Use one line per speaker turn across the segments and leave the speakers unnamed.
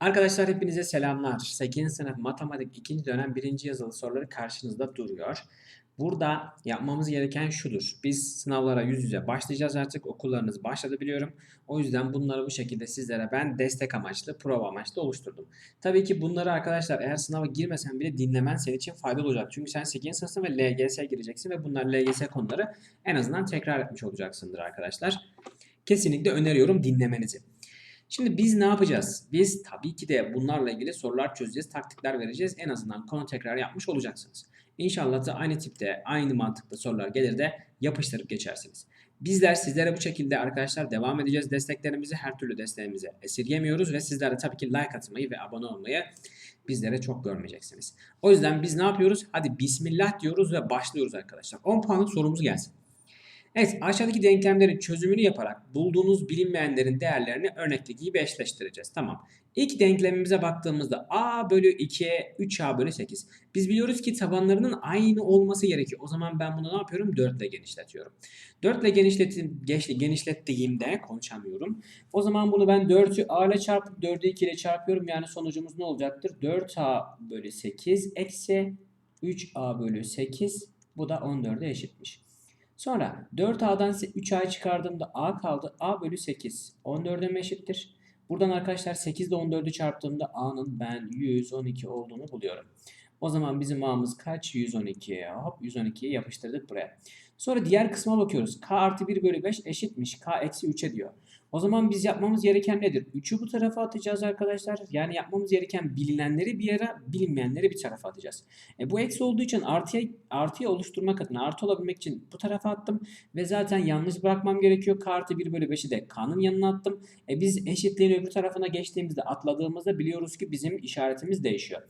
Arkadaşlar hepinize selamlar. 8. sınıf matematik 2. dönem 1. yazılı soruları karşınızda duruyor. Burada yapmamız gereken şudur. Biz sınavlara yüz yüze başlayacağız artık. Okullarınız başladı biliyorum. O yüzden bunları bu şekilde sizlere ben destek amaçlı, prova amaçlı oluşturdum. Tabii ki bunları arkadaşlar eğer sınava girmesen bile dinlemen senin için faydalı olacak. Çünkü sen 8. sınıfsın ve LGS gireceksin ve bunlar LGS konuları en azından tekrar etmiş olacaksındır arkadaşlar. Kesinlikle öneriyorum dinlemenizi. Şimdi biz ne yapacağız? Biz tabii ki de bunlarla ilgili sorular çözeceğiz, taktikler vereceğiz. En azından konu tekrar yapmış olacaksınız. İnşallah da aynı tipte, aynı mantıklı sorular gelir de yapıştırıp geçersiniz. Bizler sizlere bu şekilde arkadaşlar devam edeceğiz. Desteklerimizi, her türlü desteğimizi esirgemiyoruz ve sizler de tabii ki like atmayı ve abone olmayı bizlere çok görmeyeceksiniz. O yüzden biz ne yapıyoruz? Hadi bismillah diyoruz ve başlıyoruz arkadaşlar. 10 puanlık sorumuz gelsin. Evet aşağıdaki denklemlerin çözümünü yaparak bulduğunuz bilinmeyenlerin değerlerini örnekli gibi eşleştireceğiz. Tamam. İlk denklemimize baktığımızda a bölü 2'ye 3a bölü 8. Biz biliyoruz ki tabanlarının aynı olması gerekiyor. O zaman ben bunu ne yapıyorum? 4 ile genişletiyorum. 4 ile genişlettiğimde konuşamıyorum. O zaman bunu ben 4'ü a ile çarpıp 4'ü 2 ile çarpıyorum. Yani sonucumuz ne olacaktır? 4a bölü 8 eksi 3a bölü 8. Bu da 14'e eşitmiş. Sonra 4A'dan 3A'yı çıkardığımda A kaldı. A bölü 8. 14'e mi eşittir? Buradan arkadaşlar 8 ile 14'ü çarptığımda A'nın ben 112 olduğunu buluyorum. O zaman bizim A'mız kaç? 112. Hop 112'yi yapıştırdık buraya. Sonra diğer kısma bakıyoruz. K artı 1 bölü 5 eşitmiş. K eksi 3'e diyor. O zaman biz yapmamız gereken nedir? 3'ü bu tarafa atacağız arkadaşlar. Yani yapmamız gereken bilinenleri bir yere, bilinmeyenleri bir tarafa atacağız. E, bu eksi olduğu için artıya, artıya oluşturmak adına, artı olabilmek için bu tarafa attım. Ve zaten yanlış bırakmam gerekiyor. K artı 1 bölü 5'i de K'nın yanına attım. E, biz eşitliğin öbür tarafına geçtiğimizde, atladığımızda biliyoruz ki bizim işaretimiz değişiyor.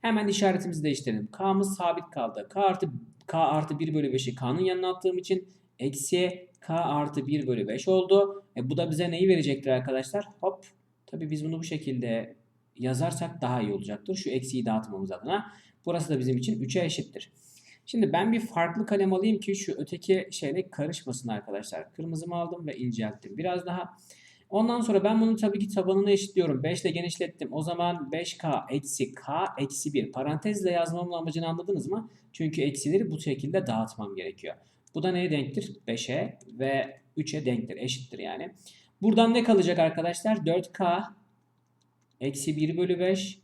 Hemen işaretimizi değiştirelim. K'mız sabit kaldı. K artı, K artı 1 bölü 5'i K'nın yanına attığım için eksi K artı 1 bölü 5 oldu. E bu da bize neyi verecektir arkadaşlar? Hop. Tabi biz bunu bu şekilde yazarsak daha iyi olacaktır. Şu eksiyi dağıtmamız adına. Burası da bizim için 3'e eşittir. Şimdi ben bir farklı kalem alayım ki şu öteki şeyle karışmasın arkadaşlar. Kırmızımı aldım ve incelttim. Biraz daha. Ondan sonra ben bunu tabii ki tabanını eşitliyorum. 5 ile genişlettim. O zaman 5K eksi K eksi 1. Parantezle yazmamın amacını anladınız mı? Çünkü eksileri bu şekilde dağıtmam gerekiyor. Bu da neye denktir? 5'e ve 3'e denktir. Eşittir yani. Buradan ne kalacak arkadaşlar? 4K eksi 1 bölü 5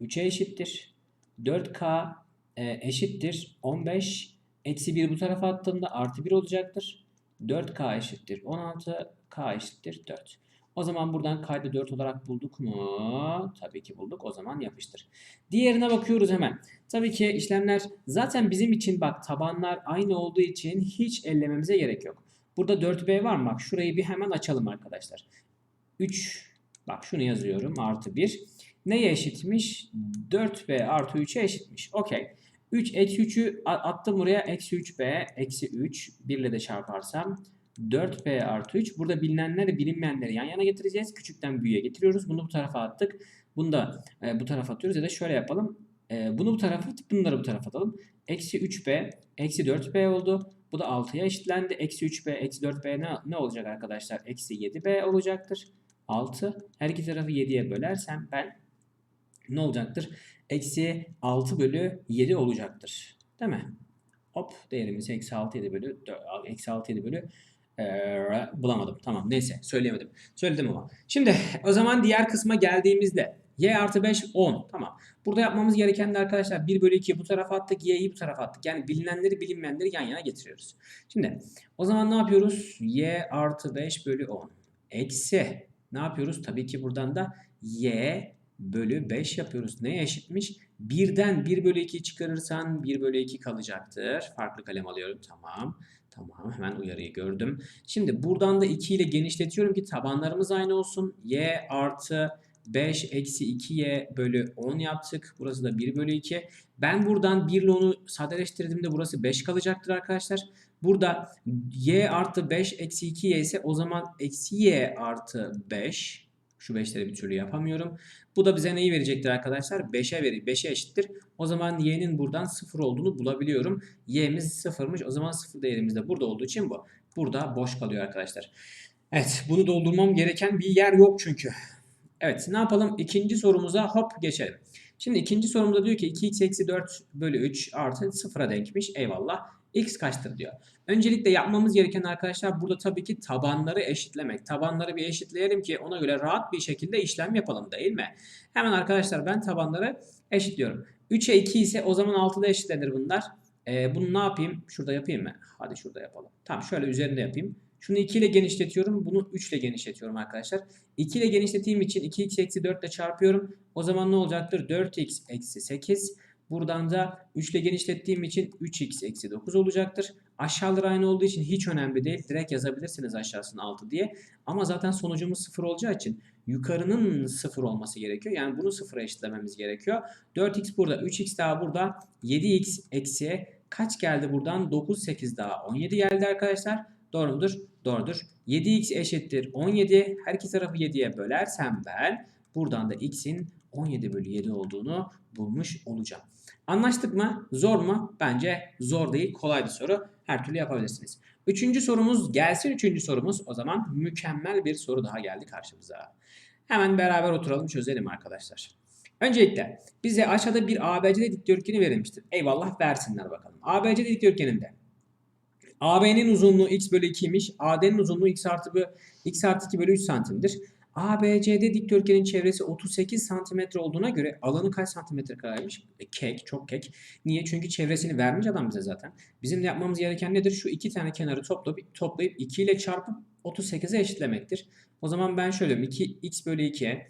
3'e eşittir. 4K e, eşittir 15 eksi 1 bu tarafa attığımda artı 1 olacaktır. 4K eşittir 16 K eşittir 4. O zaman buradan kaydı 4 olarak bulduk mu? Tabii ki bulduk. O zaman yapıştır. Diğerine bakıyoruz hemen. Tabii ki işlemler zaten bizim için bak tabanlar aynı olduğu için hiç ellememize gerek yok. Burada 4B var mı? Bak şurayı bir hemen açalım arkadaşlar. 3 bak şunu yazıyorum artı 1. Neye eşitmiş? 4B artı 3'e eşitmiş. Okey. 3 eksi 3'ü attım buraya. Eksi 3B eksi 3. 1 ile de çarparsam 4b artı 3. Burada bilinenleri bilinmeyenleri yan yana getireceğiz. Küçükten büyüğe getiriyoruz. Bunu bu tarafa attık. Bunu da e, bu tarafa atıyoruz. Ya da şöyle yapalım. E, bunu bu tarafa atıp bunları bu tarafa atalım. Eksi 3b eksi 4b oldu. Bu da 6'ya eşitlendi. Eksi 3b eksi 4b ne, ne olacak arkadaşlar? Eksi 7b olacaktır. 6. Her iki tarafı 7'ye bölersem ben ne olacaktır? Eksi 6 bölü 7 olacaktır. Değil mi? Hop değerimiz eksi 6 7 bölü eksi 6 7 bölü ee, bulamadım. Tamam neyse söyleyemedim. Söyledim ama. Şimdi o zaman diğer kısma geldiğimizde y artı 5 10. Tamam. Burada yapmamız gereken de arkadaşlar 1 bölü 2 bu tarafa attık. y'yi bu tarafa attık. Yani bilinenleri bilinmeyenleri yan yana getiriyoruz. Şimdi o zaman ne yapıyoruz? y artı 5 bölü 10. Eksi ne yapıyoruz? Tabii ki buradan da y bölü 5 yapıyoruz. Neye eşitmiş? 1'den 1 bölü 2 çıkarırsan 1 bölü 2 kalacaktır. Farklı kalem alıyorum. Tamam. Tamam hemen uyarıyı gördüm. Şimdi buradan da 2 ile genişletiyorum ki tabanlarımız aynı olsun. y artı 5 eksi 2y bölü 10 yaptık. Burası da 1 bölü 2. Ben buradan 1 ile 10'u sadeleştirdiğimde burası 5 kalacaktır arkadaşlar. Burada y artı 5 eksi 2y ise o zaman eksi y artı 5 şu 5'leri bir türlü yapamıyorum. Bu da bize neyi verecektir arkadaşlar? 5'e verir. 5'e eşittir. O zaman y'nin buradan 0 olduğunu bulabiliyorum. y'miz 0'mış. O zaman 0 değerimiz de burada olduğu için bu. Burada boş kalıyor arkadaşlar. Evet bunu doldurmam gereken bir yer yok çünkü. Evet ne yapalım? İkinci sorumuza hop geçelim. Şimdi ikinci sorumuzda diyor ki 2x eksi 4 bölü 3 artı 0'a denkmiş. Eyvallah. X kaçtır diyor. Öncelikle yapmamız gereken arkadaşlar burada tabii ki tabanları eşitlemek. Tabanları bir eşitleyelim ki ona göre rahat bir şekilde işlem yapalım değil mi? Hemen arkadaşlar ben tabanları eşitliyorum. 3'e 2 ise o zaman 6'da eşitlenir bunlar. Ee, bunu ne yapayım? Şurada yapayım mı? Hadi şurada yapalım. Tamam şöyle üzerinde yapayım. Şunu 2 ile genişletiyorum. Bunu 3 ile genişletiyorum arkadaşlar. 2 ile genişlettiğim için 2x eksi 4 ile çarpıyorum. O zaman ne olacaktır? 4x eksi 8. Buradan da 3 ile genişlettiğim için 3x eksi 9 olacaktır. Aşağıları aynı olduğu için hiç önemli değil. Direkt yazabilirsiniz aşağısına 6 diye. Ama zaten sonucumuz 0 olacağı için yukarının 0 olması gerekiyor. Yani bunu 0'a eşitlememiz gerekiyor. 4x burada, 3x daha burada. 7x eksi kaç geldi buradan? 9, 8 daha 17 geldi arkadaşlar. Doğru mudur? Doğrudur. 7x eşittir 17. Her iki tarafı 7'ye bölersem ben buradan da x'in 17 bölü 7 olduğunu bulmuş olacağım. Anlaştık mı? Zor mu? Bence zor değil. Kolay bir soru. Her türlü yapabilirsiniz. Üçüncü sorumuz gelsin. Üçüncü sorumuz o zaman mükemmel bir soru daha geldi karşımıza. Hemen beraber oturalım çözelim arkadaşlar. Öncelikle bize aşağıda bir ABCD dikdörtgeni verilmiştir. Eyvallah versinler bakalım. ABCD dikdörtgeninde AB'nin uzunluğu x bölü 2'ymiş. AD'nin uzunluğu x artı, x artı 2 bölü 3 santimdir. ABCD dikdörtgenin çevresi 38 santimetre olduğuna göre alanı kaç santimetre kareymiş? E, kek, çok kek. Niye? Çünkü çevresini vermiş adam bize zaten. Bizim de yapmamız gereken nedir? Şu iki tane kenarı toplayıp, toplayıp 2 ile çarpıp 38'e eşitlemektir. O zaman ben şöyle diyorum. 2 x bölü 2'ye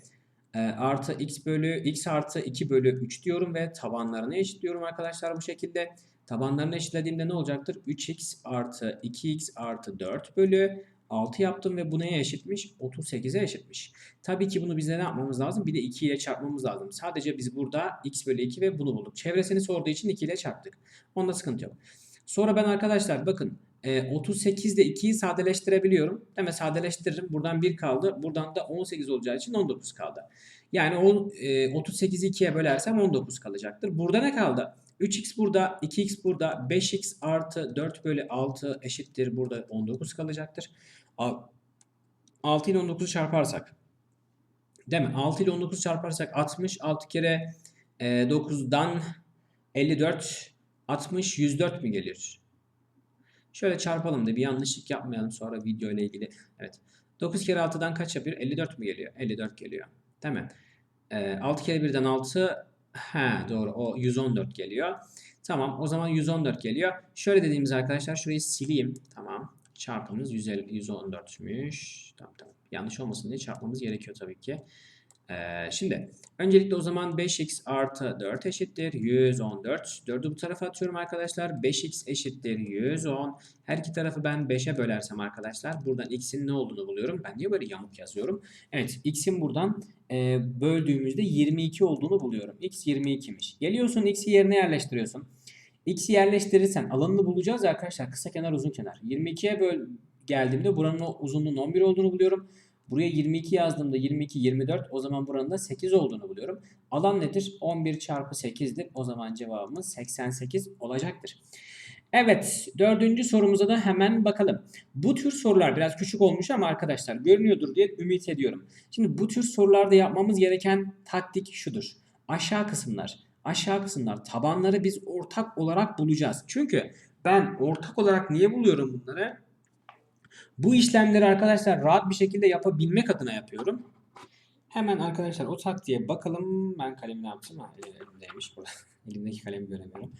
e, artı x bölü x artı 2 bölü 3 diyorum ve tabanlarını eşitliyorum arkadaşlar bu şekilde. Tabanlarını eşitlediğimde ne olacaktır? 3x artı 2x artı 4 bölü 6 yaptım ve bu neye eşitmiş? 38'e eşitmiş. Tabii ki bunu bize ne yapmamız lazım? Bir de 2 ile çarpmamız lazım. Sadece biz burada x bölü 2 ve bunu bulduk. Çevresini sorduğu için 2 ile çarptık. Onda sıkıntı yok. Sonra ben arkadaşlar bakın e, 38 ile 2'yi sadeleştirebiliyorum. Mi? Sadeleştiririm. Buradan 1 kaldı. Buradan da 18 olacağı için 19 kaldı. Yani o, e, 38'i 2'ye bölersem 19 kalacaktır. Burada ne kaldı? 3x burada, 2x burada, 5x artı 4 bölü 6 eşittir. Burada 19 kalacaktır. A- 6 ile 19'u çarparsak. Değil mi? 6 ile 19 çarparsak 60. 6 kere e, 9'dan 54. 60, 104 mü geliyor? Şöyle çarpalım da bir yanlışlık yapmayalım sonra video ile ilgili. Evet. 9 kere 6'dan kaç yapıyor? 54 mü geliyor? 54 geliyor. Değil mi? E, 6 kere 1'den 6 He doğru o 114 geliyor. Tamam o zaman 114 geliyor. Şöyle dediğimiz arkadaşlar şurayı sileyim. Tamam. Çarpımız 150, 114'müş. Tamam tamam. Yanlış olmasın diye çarpmamız gerekiyor tabii ki. Ee, şimdi öncelikle o zaman 5x artı 4 eşittir 114. 4'ü bu tarafa atıyorum arkadaşlar. 5x eşittir 110. Her iki tarafı ben 5'e bölersem arkadaşlar buradan x'in ne olduğunu buluyorum. Ben niye böyle yamuk yazıyorum? Evet x'in buradan e, böldüğümüzde 22 olduğunu buluyorum. x 22'miş. Geliyorsun x'i yerine yerleştiriyorsun. X'i yerleştirirsen alanını bulacağız ya arkadaşlar. Kısa kenar uzun kenar. 22'ye böl geldiğimde buranın uzunluğunun 11 olduğunu buluyorum. Buraya 22 yazdığımda 22, 24 o zaman buranın da 8 olduğunu buluyorum. Alan nedir? 11 çarpı 8'dir. O zaman cevabımız 88 olacaktır. Evet dördüncü sorumuza da hemen bakalım. Bu tür sorular biraz küçük olmuş ama arkadaşlar görünüyordur diye ümit ediyorum. Şimdi bu tür sorularda yapmamız gereken taktik şudur. Aşağı kısımlar, aşağı kısımlar tabanları biz ortak olarak bulacağız. Çünkü ben ortak olarak niye buluyorum bunları? Bu işlemleri arkadaşlar rahat bir şekilde yapabilmek adına yapıyorum. Hemen arkadaşlar o taktiğe bakalım. Ben kalemi ne yaptım? Elimdeymiş burada. Elimdeki kalemi göremiyorum.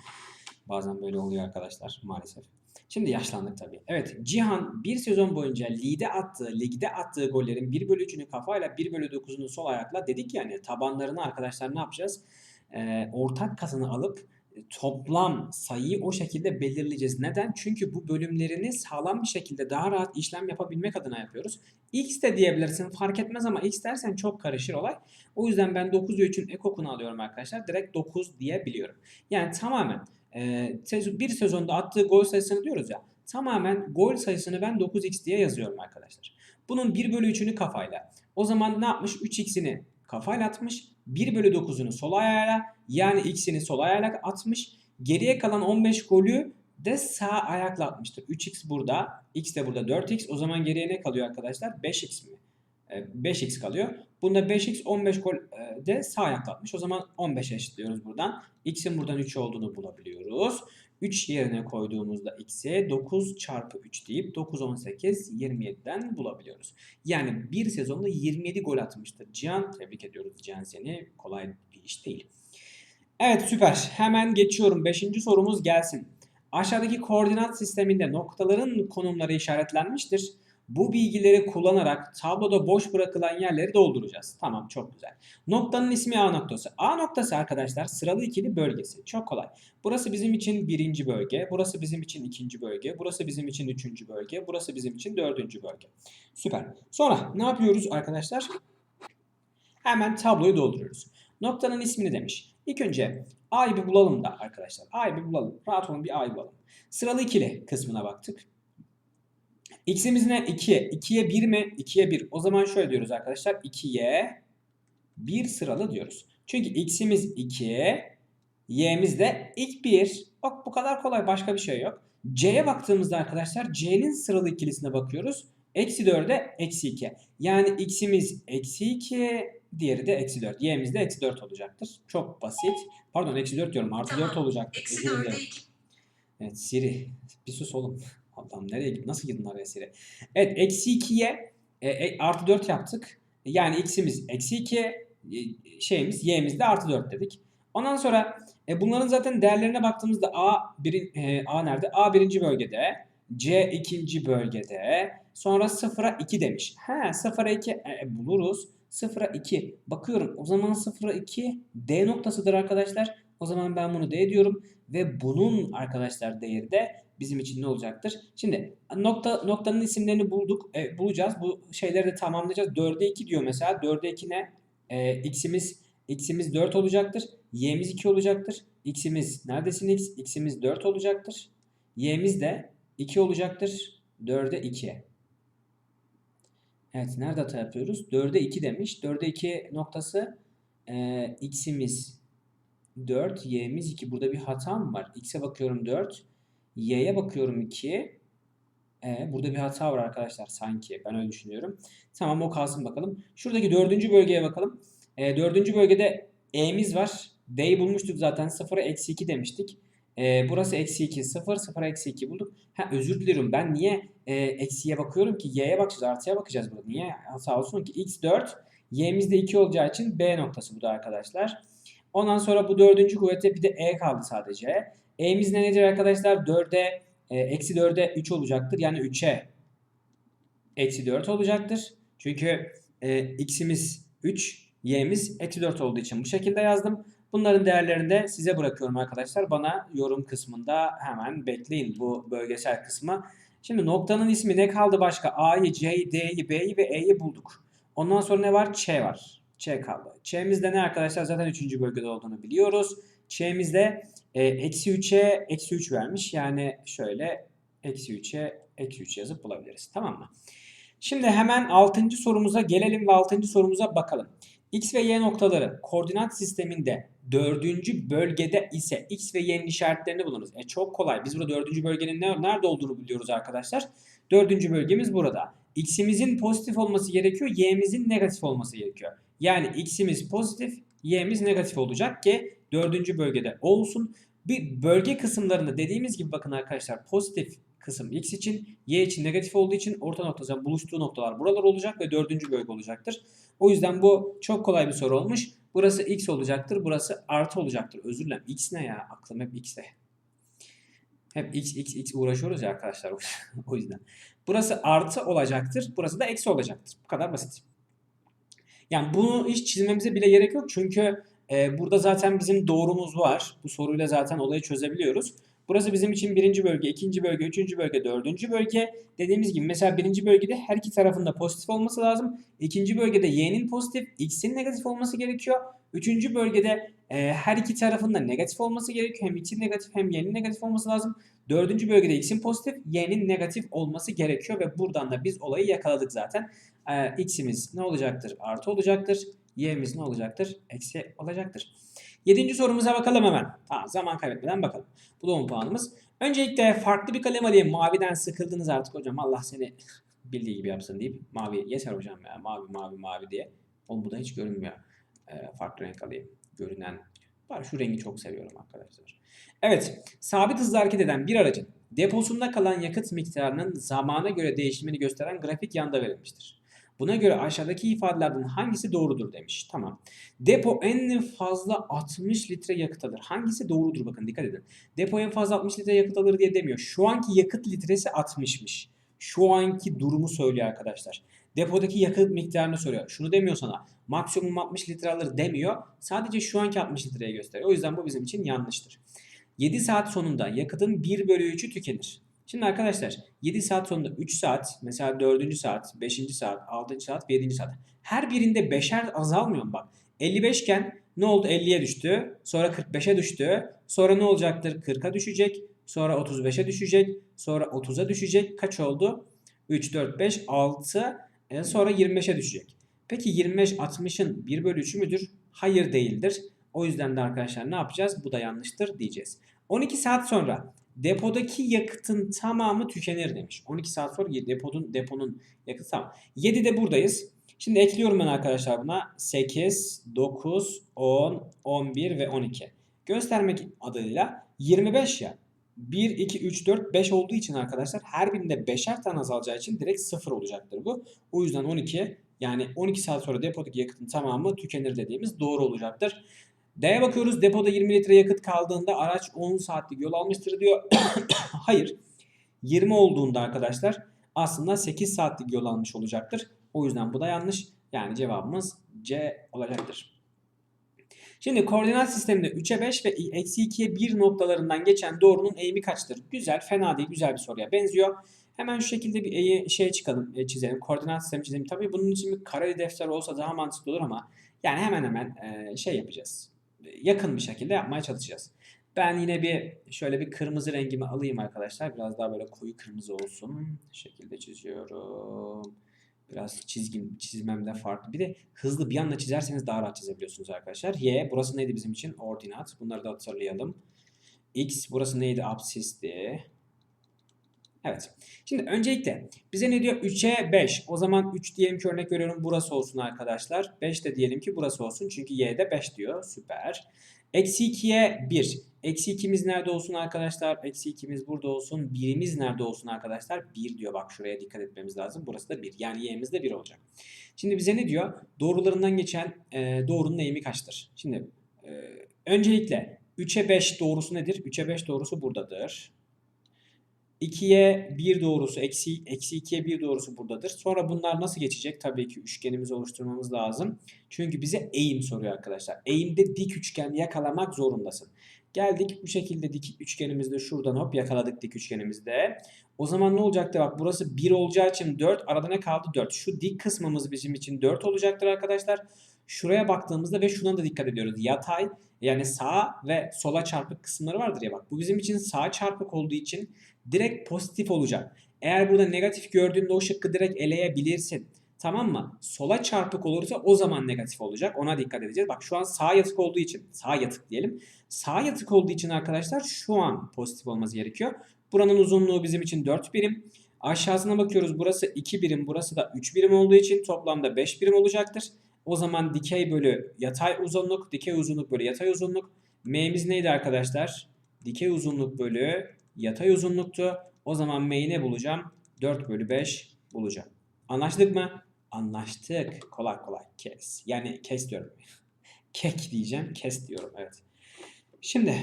Bazen böyle oluyor arkadaşlar maalesef. Şimdi yaşlandık tabii. Evet Cihan bir sezon boyunca ligde attığı, ligde attığı gollerin 1 bölü 3'ünü kafayla 1 bölü 9'unu sol ayakla dedik yani tabanlarını arkadaşlar ne yapacağız? Ee, ortak katını alıp toplam sayıyı o şekilde belirleyeceğiz. Neden? Çünkü bu bölümlerini sağlam bir şekilde daha rahat işlem yapabilmek adına yapıyoruz. X de diyebilirsin fark etmez ama X dersen çok karışır olay. O yüzden ben 9 ve 3'ün ekokunu alıyorum arkadaşlar. Direkt 9 diyebiliyorum. Yani tamamen e, bir sezonda attığı gol sayısını diyoruz ya. Tamamen gol sayısını ben 9x diye yazıyorum arkadaşlar. Bunun 1 bölü 3'ünü kafayla. O zaman ne yapmış? 3x'ini kafayla atmış. 1 bölü 9'unu sol ayağıyla yani x'ini sol ayağıyla atmış. Geriye kalan 15 golü de sağ ayakla atmıştır. 3x burada. X de burada 4x. O zaman geriye ne kalıyor arkadaşlar? 5x mi? E, 5x kalıyor. Bunda 5x 15 gol e, de sağ ayaklatmış. O zaman 15'e eşitliyoruz buradan. x'in buradan 3 olduğunu bulabiliyoruz. 3 yerine koyduğumuzda x'e 9 çarpı 3 deyip 9, 18, 27'den bulabiliyoruz. Yani bir sezonda 27 gol atmıştır. Cihan tebrik ediyoruz Cihan seni. Kolay bir iş değil. Evet süper. Hemen geçiyorum. Beşinci sorumuz gelsin. Aşağıdaki koordinat sisteminde noktaların konumları işaretlenmiştir. Bu bilgileri kullanarak tabloda boş bırakılan yerleri dolduracağız. Tamam çok güzel. Noktanın ismi A noktası. A noktası arkadaşlar sıralı ikili bölgesi. Çok kolay. Burası bizim için birinci bölge. Burası bizim için ikinci bölge. Burası bizim için üçüncü bölge. Burası bizim için dördüncü bölge. Süper. Sonra ne yapıyoruz arkadaşlar? Hemen tabloyu dolduruyoruz. Noktanın ismini demiş. İlk önce A'yı bir bulalım da arkadaşlar. A'yı bir bulalım. Rahat olun bir A'yı bulalım. Sıralı ikili kısmına baktık. X'imiz ne? 2. 2'ye 1 mi? 2'ye 1. O zaman şöyle diyoruz arkadaşlar. 2'ye 1 sıralı diyoruz. Çünkü X'imiz 2. Y'miz de ilk 1. Bak bu kadar kolay. Başka bir şey yok. C'ye baktığımızda arkadaşlar C'nin sıralı ikilisine bakıyoruz. Eksi 4'e eksi 2. Yani X'imiz eksi 2. Diğeri de eksi 4. Y'miz de eksi 4 olacaktır. Çok basit. Pardon eksi 4 diyorum. Artı
Tamam.
4 olacaktır.
Eksi
Özür dilerim.
dörde iki.
Evet Siri. Bir sus oğlum. Allah'ım nereye gittin? Nasıl girdin araya Siri? Evet eksi 2'ye e, e, artı 4 yaptık. Yani x'imiz eksi 2 e, şeyimiz y'miz de artı 4 dedik. Ondan sonra e, bunların zaten değerlerine baktığımızda a, birin, e, a nerede? a birinci bölgede. C ikinci bölgede. Sonra 0'a 2 demiş. He 0'a 2 e, buluruz. 0'a 2. Bakıyorum o zaman 0'a 2 D noktasıdır arkadaşlar. O zaman ben bunu D diyorum. Ve bunun arkadaşlar değeri de bizim için ne olacaktır? Şimdi nokta noktanın isimlerini bulduk. E, bulacağız. Bu şeyleri de tamamlayacağız. 4'e 2 diyor mesela. 4'e 2 ne? E, x'imiz x'imiz 4 olacaktır. Y'miz 2 olacaktır. X'imiz neredesin x? X'imiz 4 olacaktır. Y'miz de 2 olacaktır. 4'e 2. Evet nerede hata yapıyoruz? 4'e 2 demiş. 4'e 2 noktası e, x'imiz 4, y'miz 2. Burada bir hata mı var? X'e bakıyorum 4. Y'ye bakıyorum 2. E, burada bir hata var arkadaşlar sanki. Ben öyle düşünüyorum. Tamam o kalsın bakalım. Şuradaki dördüncü bölgeye bakalım. E, dördüncü bölgede E'miz var. D'yi bulmuştuk zaten. 0'a eksi 2 demiştik. E, burası eksi 2, 0, 0'a eksi 2 bulduk. Ha özür diliyorum. Ben niye e, eksiye bakıyorum ki? Y'ye bakacağız, artıya bakacağız burada. Niye hata olsun ki? X 4, Y'miz de 2 olacağı için B noktası bu da arkadaşlar. Ondan sonra bu dördüncü kuvvete bir de E kaldı sadece. E'miz ne nedir arkadaşlar? 4'e e, eksi 4'e 3 olacaktır. Yani 3'e eksi 4 olacaktır. Çünkü e, x'imiz 3, y'miz eksi 4 olduğu için bu şekilde yazdım. Bunların değerlerini de size bırakıyorum arkadaşlar. Bana yorum kısmında hemen bekleyin bu bölgesel kısmı. Şimdi noktanın ismi ne kaldı başka? A'yı, C'yi, D'yi, B'yi ve E'yi bulduk. Ondan sonra ne var? Ç var. Ç kaldı. Ç'mizde ne arkadaşlar? Zaten 3. bölgede olduğunu biliyoruz. Ç'mizde e, eksi 3'e eksi 3 vermiş. Yani şöyle eksi 3'e eksi 3 yazıp bulabiliriz. Tamam mı? Şimdi hemen 6. sorumuza gelelim ve 6. sorumuza bakalım. X ve Y noktaları koordinat sisteminde 4. bölgede ise X ve Y'nin işaretlerini bulunuz. E çok kolay. Biz burada 4. bölgenin ne- nerede olduğunu biliyoruz arkadaşlar. 4. bölgemiz burada. X'imizin pozitif olması gerekiyor. Y'mizin negatif olması gerekiyor. Yani X'imiz pozitif, Y'miz negatif olacak ki 4. bölgede olsun. Bir bölge kısımlarında dediğimiz gibi bakın arkadaşlar pozitif kısım X için, Y için negatif olduğu için orta noktası buluştuğu noktalar buralar olacak ve dördüncü bölge olacaktır. O yüzden bu çok kolay bir soru olmuş. Burası X olacaktır, burası artı olacaktır. Özür dilerim. X ne ya? Aklım hep X'te. Hep X, X, X uğraşıyoruz ya arkadaşlar. o yüzden. Burası artı olacaktır, burası da eksi olacaktır. Bu kadar basit. Yani bunu hiç çizmemize bile gerek yok. Çünkü e, burada zaten bizim doğrumuz var. Bu soruyla zaten olayı çözebiliyoruz. Burası bizim için birinci bölge, ikinci bölge, üçüncü bölge, dördüncü bölge. Dediğimiz gibi mesela birinci bölgede her iki tarafında pozitif olması lazım. İkinci bölgede y'nin pozitif, x'in negatif olması gerekiyor. Üçüncü bölgede e, her iki tarafında negatif olması gerekiyor. Hem x'in negatif hem y'nin negatif olması lazım. Dördüncü bölgede x'in pozitif, y'nin negatif olması gerekiyor ve buradan da biz olayı yakaladık zaten. E, x'imiz ne olacaktır? Artı olacaktır. Y'miz ne olacaktır? Eksi olacaktır. Yedinci sorumuza bakalım hemen. Ha, zaman kaybetmeden bakalım. Bu da 10 puanımız. Öncelikle farklı bir kalem alayım. Maviden sıkıldınız artık hocam. Allah seni bildiği gibi yapsın deyip mavi yeter hocam ya mavi mavi mavi diye. Oğlum bu da hiç görünmüyor. Ee, farklı renk alayım. Görünen. Var şu rengi çok seviyorum arkadaşlar. Evet. Sabit hızla hareket eden bir aracın deposunda kalan yakıt miktarının zamana göre değişimini gösteren grafik yanda verilmiştir. Buna göre aşağıdaki ifadelerden hangisi doğrudur demiş. Tamam. Depo en fazla 60 litre yakıt alır. Hangisi doğrudur bakın dikkat edin. Depo en fazla 60 litre yakıt alır diye demiyor. Şu anki yakıt litresi 60'mış. Şu anki durumu söylüyor arkadaşlar. Depodaki yakıt miktarını soruyor. Şunu demiyor sana. Maksimum 60 litre alır demiyor. Sadece şu anki 60 litreye gösteriyor. O yüzden bu bizim için yanlıştır. 7 saat sonunda yakıtın 1 bölü 3'ü tükenir. Şimdi arkadaşlar 7 saat sonunda 3 saat, mesela 4. saat, 5. saat, 6. saat ve 7. saat. Her birinde 5'er azalmıyor mu bak? 55 iken ne oldu? 50'ye düştü. Sonra 45'e düştü. Sonra ne olacaktır? 40'a düşecek. Sonra 35'e düşecek. Sonra 30'a düşecek. Kaç oldu? 3, 4, 5, 6. E sonra 25'e düşecek. Peki 25 60'ın 1 bölü 3'ü müdür? Hayır değildir. O yüzden de arkadaşlar ne yapacağız? Bu da yanlıştır diyeceğiz. 12 saat sonra depodaki yakıtın tamamı tükenir demiş. 12 saat sonra deponun, deponun yakıtı tamam. 7'de buradayız. Şimdi ekliyorum ben arkadaşlar buna 8, 9, 10, 11 ve 12. Göstermek adıyla 25 ya. 1, 2, 3, 4, 5 olduğu için arkadaşlar her birinde 5'er tane azalacağı için direkt 0 olacaktır bu. O yüzden 12 yani 12 saat sonra depodaki yakıtın tamamı tükenir dediğimiz doğru olacaktır. D'ye bakıyoruz. Depoda 20 litre yakıt kaldığında araç 10 saatlik yol almıştır diyor. Hayır. 20 olduğunda arkadaşlar aslında 8 saatlik yol almış olacaktır. O yüzden bu da yanlış. Yani cevabımız C olacaktır. Şimdi koordinat sisteminde 3'e 5 ve eksi 2'ye 1 noktalarından geçen doğrunun eğimi kaçtır? Güzel, fena değil, güzel bir soruya benziyor. Hemen şu şekilde bir şey çıkalım, e, çizelim. Koordinat sistemi çizelim. Tabii bunun için bir kareli defter olsa daha mantıklı olur ama yani hemen hemen e, şey yapacağız. Yakın bir şekilde yapmaya çalışacağız. Ben yine bir şöyle bir kırmızı rengimi alayım arkadaşlar. Biraz daha böyle koyu kırmızı olsun. Şekilde çiziyorum. Biraz çizgim, çizmemde farklı. Bir de hızlı bir anda çizerseniz daha rahat çizebiliyorsunuz arkadaşlar. Y burası neydi bizim için? Ordinat. Bunları da hatırlayalım. X burası neydi? Absisti. Evet. Şimdi öncelikle bize ne diyor? 3'e 5. O zaman 3 diyelim ki örnek veriyorum burası olsun arkadaşlar. 5 de diyelim ki burası olsun. Çünkü y'de 5 diyor. Süper. Eksi 2'ye 1. Eksi 2'miz nerede olsun arkadaşlar? Eksi 2'miz burada olsun. 1'imiz nerede olsun arkadaşlar? 1 diyor. Bak şuraya dikkat etmemiz lazım. Burası da 1. Yani y'miz de 1 olacak. Şimdi bize ne diyor? Doğrularından geçen e, doğrunun eğimi kaçtır? Şimdi e, öncelikle 3'e 5 doğrusu nedir? 3'e 5 doğrusu buradadır. 2'ye 1 doğrusu, eksi, eksi 2'ye 1 doğrusu buradadır. Sonra bunlar nasıl geçecek? Tabii ki üçgenimizi oluşturmamız lazım. Çünkü bize eğim soruyor arkadaşlar. Eğimde dik üçgen yakalamak zorundasın. Geldik bu şekilde dik üçgenimizde şuradan hop yakaladık dik üçgenimizde. O zaman ne olacaktı? Bak burası 1 olacağı için 4. Arada ne kaldı? 4. Şu dik kısmımız bizim için 4 olacaktır arkadaşlar. Şuraya baktığımızda ve şuna da dikkat ediyoruz. Yatay yani sağ ve sola çarpık kısımları vardır ya bak. Bu bizim için sağ çarpık olduğu için direkt pozitif olacak. Eğer burada negatif gördüğünde o şıkkı direkt eleyebilirsin. Tamam mı? Sola çarpık olursa o zaman negatif olacak. Ona dikkat edeceğiz. Bak şu an sağ yatık olduğu için, sağ yatık diyelim. Sağ yatık olduğu için arkadaşlar şu an pozitif olması gerekiyor. Buranın uzunluğu bizim için 4 birim. Aşağısına bakıyoruz. Burası 2 birim, burası da 3 birim olduğu için toplamda 5 birim olacaktır. O zaman dikey bölü yatay uzunluk, dikey uzunluk bölü yatay uzunluk. M'miz neydi arkadaşlar? Dikey uzunluk bölü yatay uzunluktu. O zaman M'yi ne bulacağım? 4 bölü 5 bulacağım. Anlaştık mı? Anlaştık. Kolay kolay kes. Yani kes diyorum. Kek diyeceğim. Kes diyorum. Evet. Şimdi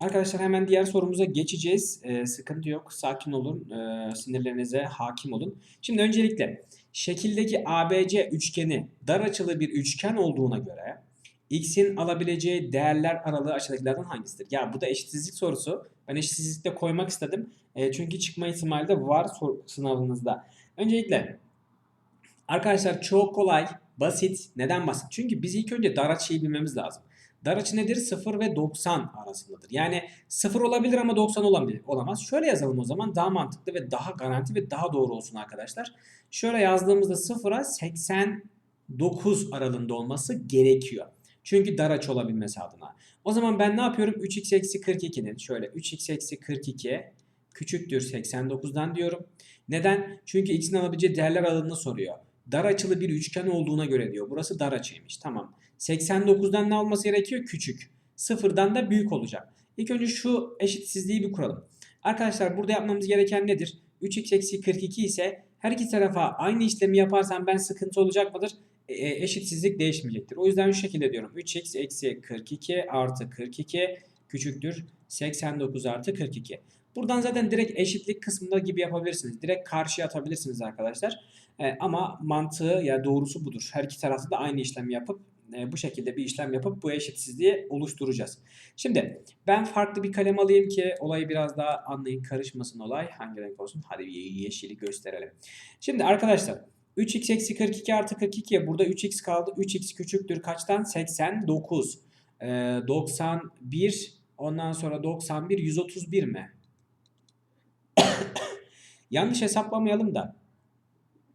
arkadaşlar hemen diğer sorumuza geçeceğiz. Ee, sıkıntı yok. Sakin olun. Ee, sinirlerinize hakim olun. Şimdi öncelikle şekildeki ABC üçgeni dar açılı bir üçgen olduğuna göre x'in alabileceği değerler aralığı aşağıdakilerden hangisidir? Ya bu da eşitsizlik sorusu. Ben eşitsizlikte koymak istedim. E, çünkü çıkma ihtimali de var sınavınızda. Öncelikle arkadaşlar çok kolay, basit. Neden basit? Çünkü biz ilk önce dar açıyı bilmemiz lazım. Dar açı nedir? 0 ve 90 arasındadır. Yani 0 olabilir ama 90 olabilir, olamaz. Şöyle yazalım o zaman daha mantıklı ve daha garanti ve daha doğru olsun arkadaşlar. Şöyle yazdığımızda 0'a 89 aralığında olması gerekiyor. Çünkü dar açı olabilmesi adına. O zaman ben ne yapıyorum? 3x eksi 42'nin şöyle 3x eksi 42 küçüktür 89'dan diyorum. Neden? Çünkü x'in alabileceği değerler aralığını soruyor. Dar açılı bir üçgen olduğuna göre diyor. Burası dar açıymış. Tamam. 89'dan ne alması gerekiyor? Küçük. Sıfırdan da büyük olacak. İlk önce şu eşitsizliği bir kuralım. Arkadaşlar burada yapmamız gereken nedir? 3x eksi 42 ise her iki tarafa aynı işlemi yaparsam ben sıkıntı olacak mıdır? E, e, eşitsizlik değişmeyecektir. O yüzden şu şekilde diyorum. 3x eksi 42 artı 42 küçüktür 89 artı 42. Buradan zaten direkt eşitlik kısmında gibi yapabilirsiniz. Direkt karşıya atabilirsiniz arkadaşlar. E, ama mantığı ya yani doğrusu budur. Her iki tarafta da aynı işlemi yapıp e, bu şekilde bir işlem yapıp bu eşitsizliği oluşturacağız. Şimdi ben farklı bir kalem alayım ki olayı biraz daha anlayın karışmasın olay. Hangi renk olsun? Hadi bir yeşili gösterelim. Şimdi arkadaşlar 3x eksi 42 artı 42 burada 3x kaldı. 3x küçüktür kaçtan? 89. Ee, 91 ondan sonra 91 131 mi? Yanlış hesaplamayalım da.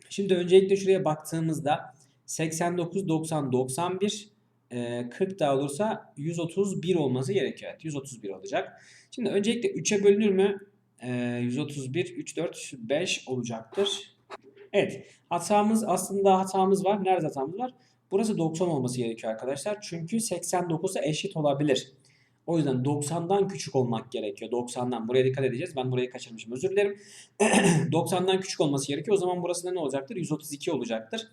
Şimdi öncelikle şuraya baktığımızda 89, 90, 91 40 daha olursa 131 olması gerekiyor. Evet, 131 olacak. Şimdi öncelikle 3'e bölünür mü? E, 131, 3, 4, 5 olacaktır. Evet. Hatamız aslında hatamız var. Nerede hatamız var? Burası 90 olması gerekiyor arkadaşlar. Çünkü 89'a eşit olabilir. O yüzden 90'dan küçük olmak gerekiyor. 90'dan. Buraya dikkat edeceğiz. Ben burayı kaçırmışım. Özür dilerim. 90'dan küçük olması gerekiyor. O zaman burası da ne olacaktır? 132 olacaktır.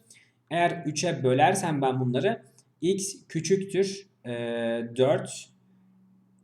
Eğer 3'e bölersem ben bunları x küçüktür e, 4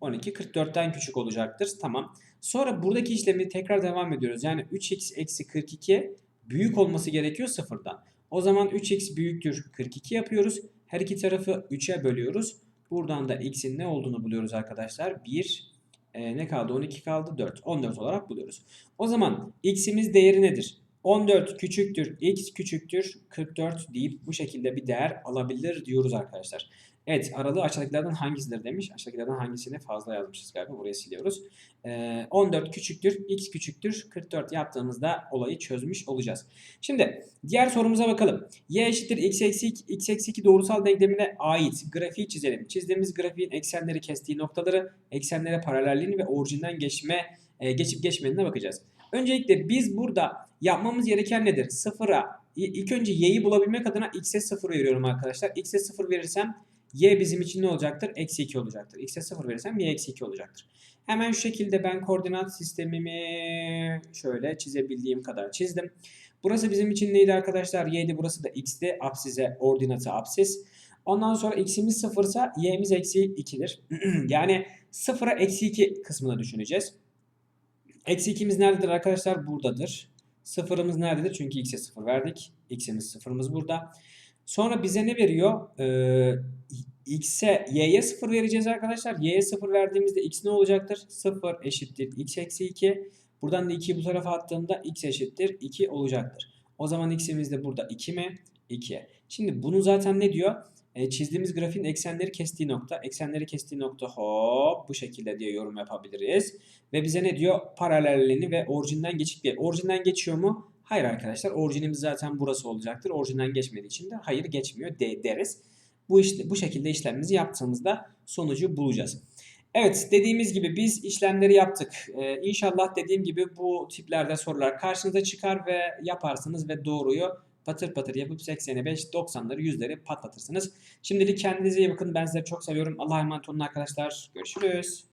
12 44'ten küçük olacaktır. Tamam. Sonra buradaki işlemi tekrar devam ediyoruz. Yani 3x eksi 42 büyük olması gerekiyor sıfırdan. O zaman 3x büyüktür 42 yapıyoruz. Her iki tarafı 3'e bölüyoruz. Buradan da x'in ne olduğunu buluyoruz arkadaşlar. 1 e, ne kaldı? 12 kaldı 4. 14 olarak buluyoruz. O zaman x'imiz değeri nedir? 14 küçüktür x küçüktür 44 deyip bu şekilde bir değer alabilir diyoruz arkadaşlar. Evet aralığı aşağıdakilerden hangisidir demiş. Aşağıdakilerden hangisini fazla yazmışız galiba. Buraya siliyoruz. Ee, 14 küçüktür x küçüktür 44 yaptığımızda olayı çözmüş olacağız. Şimdi diğer sorumuza bakalım. y eşittir x eksi 2, x eksi 2 doğrusal denklemine ait grafiği çizelim. Çizdiğimiz grafiğin eksenleri kestiği noktaları, eksenlere paralelliğini ve orijinden geçme, e, geçip geçmediğine bakacağız. Öncelikle biz burada yapmamız gereken nedir? Sıfıra ilk önce y'yi bulabilmek adına x'e 0 veriyorum arkadaşlar. x'e 0 verirsem y bizim için ne olacaktır? Eksi 2 olacaktır. x'e 0 verirsem y eksi 2 olacaktır. Hemen şu şekilde ben koordinat sistemimi şöyle çizebildiğim kadar çizdim. Burası bizim için neydi arkadaşlar? y'di burası da x'ti. Apsize ordinatı apsis. Ondan sonra x'imiz 0 ise y'miz eksi 2'dir. yani 0'a eksi 2 kısmını düşüneceğiz. Eksi 2'miz nerededir arkadaşlar? Buradadır. Sıfırımız nerededir? Çünkü x'e 0 verdik. x'imiz sıfırımız burada. Sonra bize ne veriyor? Ee, x'e y'ye 0 vereceğiz arkadaşlar. y'ye 0 verdiğimizde x ne olacaktır? 0 eşittir x eksi 2. Buradan da 2'yi bu tarafa attığımda x eşittir 2 olacaktır. O zaman x'imiz de burada 2 mi? 2. Şimdi bunu zaten ne diyor? E, çizdiğimiz grafiğin eksenleri kestiği nokta. Eksenleri kestiği nokta hop bu şekilde diye yorum yapabiliriz. Ve bize ne diyor? Paralelliğini ve orijinden geçik bir. Orijinden geçiyor mu? Hayır arkadaşlar. Orijinimiz zaten burası olacaktır. Orijinden geçmediği için de hayır geçmiyor de, deriz. Bu işte bu şekilde işlemimizi yaptığımızda sonucu bulacağız. Evet dediğimiz gibi biz işlemleri yaptık. Ee, inşallah dediğim gibi bu tiplerde sorular karşınıza çıkar ve yaparsınız ve doğruyu patır patır yapıp 85, 90'ları, 100'leri patlatırsınız. Şimdilik kendinize iyi bakın. Ben sizleri çok seviyorum. Allah'a emanet olun arkadaşlar. Görüşürüz.